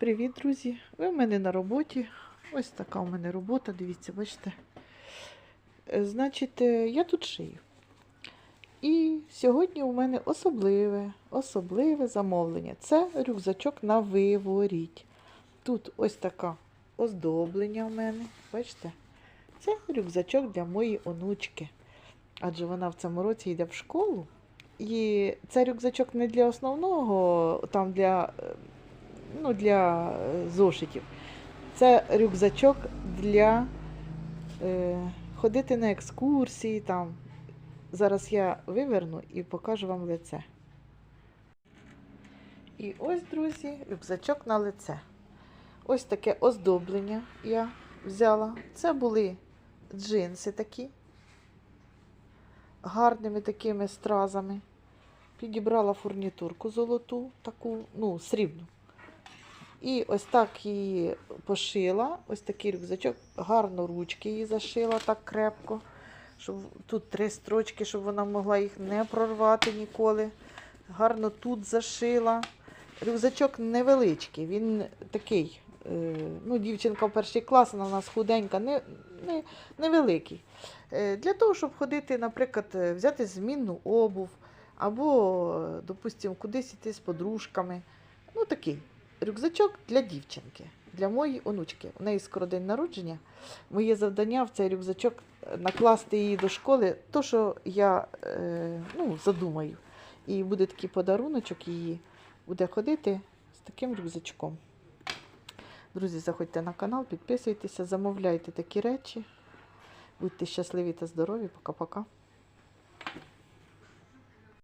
Привіт, друзі! Ви в мене на роботі. Ось така у мене робота, дивіться, бачите. Е, Значить, е, я тут шию. І сьогодні у мене особливе, особливе замовлення. Це рюкзачок на виворіть. Тут ось така оздоблення у мене. Бачите? Це рюкзачок для моєї онучки. Адже вона в цьому році йде в школу. І це рюкзачок не для основного, там для, е, ну, для е, зошитів. Це рюкзачок для е, ходити на екскурсії. Там. Зараз я виверну і покажу вам лице. І ось, друзі, рюкзачок на лице. Ось таке оздоблення я взяла. Це були джинси такі, гарними такими стразами. Підібрала фурнітурку золоту, таку, ну, срібну. І ось так її пошила. Ось такий рюкзачок. Гарно ручки її зашила так крепко. Щоб тут три строчки, щоб вона могла їх не прорвати ніколи. Гарно тут зашила. Рюкзачок невеличкий, він такий. е, Ну, дівчинка в перший клас, вона у нас худенька, не, не, невеликий. Е, Для того, щоб ходити, наприклад, е, взяти змінну обув, або, допустимо, кудись йти з подружками. Ну, такий рюкзачок для дівчинки, для моєї онучки. У неї скоро день народження. Моє завдання в цей рюкзачок е, накласти її до школи, то, що я е, ну, задумаю. І буде такий подаруночок її, буде ходити з таким рюкзачком. Друзі, заходьте на канал, підписуйтеся, замовляйте такі речі. Будьте щасливі та здорові. Пока-пока.